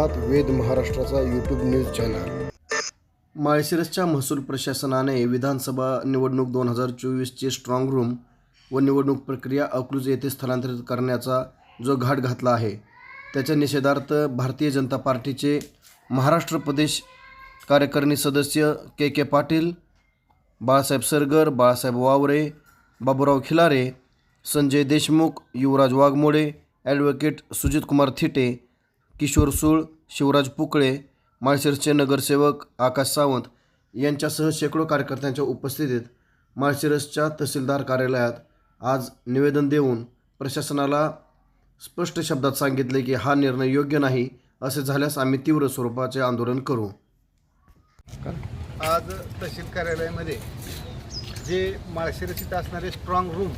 वेद महाराष्ट्राचा YouTube news channel माळशिरसच्या महसूल प्रशासनाने विधानसभा निवडणूक दोन हजार चोवीसचे स्ट्रॉंग रूम व निवडणूक प्रक्रिया अकलूज येथे स्थलांतरित करण्याचा जो घाट घातला आहे त्याच्या निषेधार्थ भारतीय जनता पार्टीचे महाराष्ट्र प्रदेश कार्यकारिणी सदस्य K K Patil Balasaheb Sargar Balasaheb Waware Baburao Khilare Sanjay Deshmukh Yuvraj Waghmode advocate Sujitkumar Thite Kishor Sul Shivraj Pukale माळशिरसचे नगरसेवक आकाश सावंत यांच्यासह शेकडो कार्यकर्त्यांच्या उपस्थितीत माळशिरसच्या तहसीलदार कार्यालयात आज निवेदन देऊन प्रशासनाला स्पष्ट शब्दात सांगितले की हा निर्णय योग्य नाही असे झाल्यास आम्ही तीव्र स्वरूपाचे आंदोलन करू. आज तहसील कार्यालयामध्ये जे माळशिरस इथं असणारे स्ट्रॉंग रूम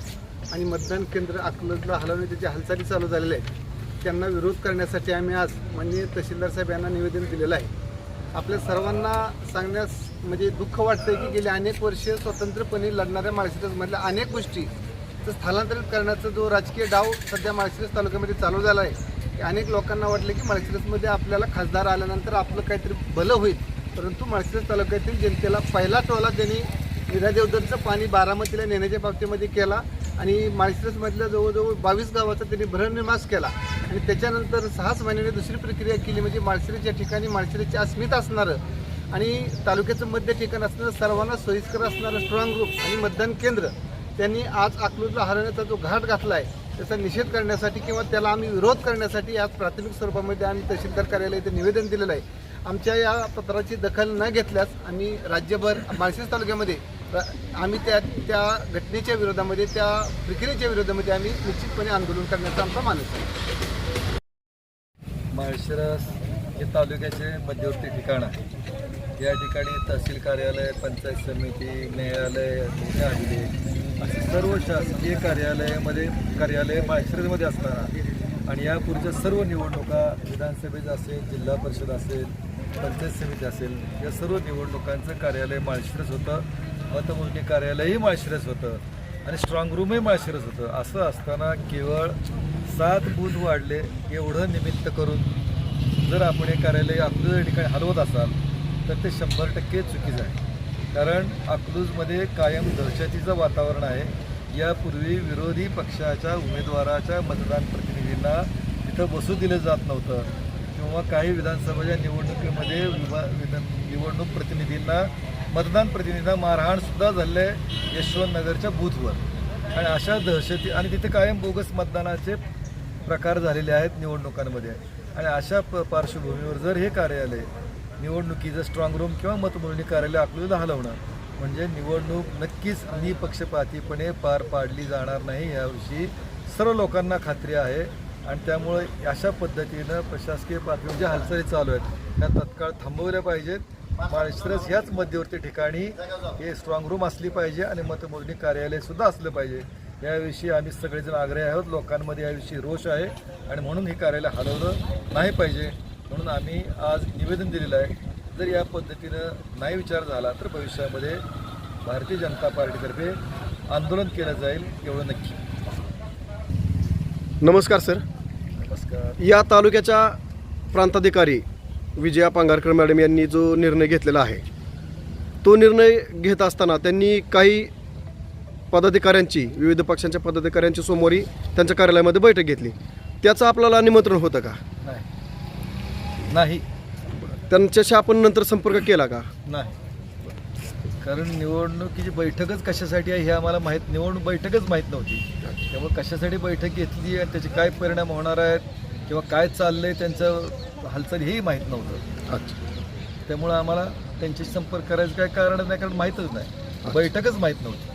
आणि मतदान केंद्र अकलूजला हलवण्याच्या जी हालचाली चालू झालेल्या आहेत त्यांना विरोध करण्यासाठी आम्ही आज माननीय तहसीलदार साहेब यांना निवेदन दिलेलं आहे. आपल्या सर्वांना सांगण्यास म्हणजे दुःख वाटतं की गेली अनेक वर्ष स्वतंत्रपणे लढणाऱ्या माळशिरसमधल्या अनेक गोष्टी तर स्थलांतरित करण्याचा जो राजकीय डाव सध्या माळशिरस तालुक्यामध्ये चालू झाला आहे की अनेक लोकांना वाटलं की माळशिरसमध्ये आपल्याला खासदार आल्यानंतर आपलं काहीतरी भलं होईल. परंतु माळशिरस तालुक्यातील जनतेला पहिला टोला त्यांनी निरादेवदरचं पाणी बारामतीला नेण्याच्या बाबतीमध्ये केला. आणि माळशिरसमधल्या जवळजवळ बावीस गावाचा त्यांनी भ्रमनिमास केला. आणि त्याच्यानंतर सहाच महिन्याने दुसरी प्रक्रिया केली म्हणजे माळशिरस या ठिकाणी माळशिरसची अस्मिता असणारं आणि तालुक्याचं मध्य ठिकाण असणारं सर्वांना सोयीस्कर असणारं स्ट्रॉंग रूम आणि मतदान केंद्र. त्यांनी आज अकलूजला हरवण्याचा जो घाट घातला आहे त्याचा निषेध करण्यासाठी किंवा त्याला आम्ही विरोध करण्यासाठी आज प्राथमिक स्वरूपामध्ये आम्ही तहसीलदार कार्यालय इथे निवेदन दिलेलं आहे. आमच्या या पत्राची दखल न घेतल्यास आम्ही राज्यभर माळशिरस तालुक्यामध्ये आम्ही त्या त्या घटनेच्या विरोधामध्ये त्या प्रक्रियेच्या विरोधामध्ये आम्ही निश्चितपणे आंदोलन करण्याचा आमचा मानस आहे. माळशिरस हे तालुक्याचे मध्यवर्ती ठिकाण आहे. या ठिकाणी तहसील कार्यालय पंचायत समिती न्यायालय न्यायालय असे सर्व शासकीय कार्यालयामध्ये कार्यालय माळशिरसमध्ये असताना आणि यापूर्वीच्या सर्व निवडणुका विधानसभेचं असेल जिल्हा परिषद असेल पंचायत समिती असेल या सर्व निवडणुकांचं कार्यालय माळशिरस होतं. मतमोजणी कार्यालयही माळशिरस होतं. आणि स्ट्रॉंग रूमही माळशिरस होतं. असं असताना केवळ सात बूथ वाढले एवढं निमित्त करून जर आपण हे कार्यालय अकलूज या ठिकाणी हलवत असाल तर ते शंभर टक्के चुकीचं आहे. कारण अकलूजमध्ये कायम दहशतीचं वातावरण आहे. यापूर्वी विरोधी पक्षाच्या उमेदवाराच्या मतदान प्रतिनिधींना तिथं बसू दिलं जात नव्हतं. किंवा काही विधानसभेच्या निवडणुकीमध्ये विभा विधान निवडणूक प्रतिनिधींना मतदान प्रतिनिधींना मारहाणसुद्धा झाले आहे यशवंत नगरच्या बूथवर. आणि अशा दहशती आणि तिथे कायम बोगस मतदानाचे प्रकार झालेले आहेत निवडणुकांमध्ये. आणि अशा प पार्श्वभूमीवर जर हे कार्यालय निवडणुकीचं स्ट्रॉंग रूम किंवा मतमोजणी कार्यालय अकलूजला हलवणं म्हणजे निवडणूक नक्कीच निपक्षपातीपणे पार पाडली जाणार नाही याविषयी सर्व लोकांना खात्री आहे. आणि त्यामुळे अशा पद्धतीनं प्रशासकीय पातळीवर ज्या हालचाली चालू आहेत त्या तत्काळ थांबवल्या पाहिजेत. माळशिरस ह्याच मध्यवर्ती ठिकाणी हे स्ट्रॉंग रूम असली पाहिजे आणि मतमोजणी कार्यालय सुद्धा असलं पाहिजे. याविषयी आम्ही सगळेजण आग्रही आहोत. लोकांमध्ये याविषयी रोष आहे आणि म्हणून हे कार्यालय हलवलं नाही पाहिजे म्हणून आम्ही आज निवेदन दिलेलं आहे. जर या पद्धतीनं नाही विचार झाला तर भविष्यामध्ये भारतीय जनता पार्टीतर्फे आंदोलन केलं जाईल एवढं नक्की. नमस्कार सर. नमस्कार. या तालुक्याच्या प्रांताधिकारी विजया पांगारकर मॅडम यांनी जो निर्णय घेतलेला आहे तो निर्णय घेत असताना त्यांनी काही पदाधिकाऱ्यांची विविध पक्षांच्या पदाधिकाऱ्यांची सोमवारी त्यांच्या कार्यालयामध्ये बैठक घेतली. त्याचं आपल्याला निमंत्रण होतं का? नाही. नाही. त्यांच्याशी आपण नंतर संपर्क केला का? नाही. कारण निवडणुकीची बैठकच कशासाठी आहे हे आम्हाला माहीत निवडणूक बैठकच माहीत नव्हती. त्यामुळे कशासाठी बैठक घेतली आणि त्याचे काय परिणाम होणार आहेत किंवा काय चाललंय त्यांचं हालचाल हेही माहीत नव्हतं. अच्छा. त्यामुळं आम्हाला त्यांच्याशी संपर्क करायचं काय कारण नाही कारण माहीतच नाही. बैठकच माहीत नव्हती.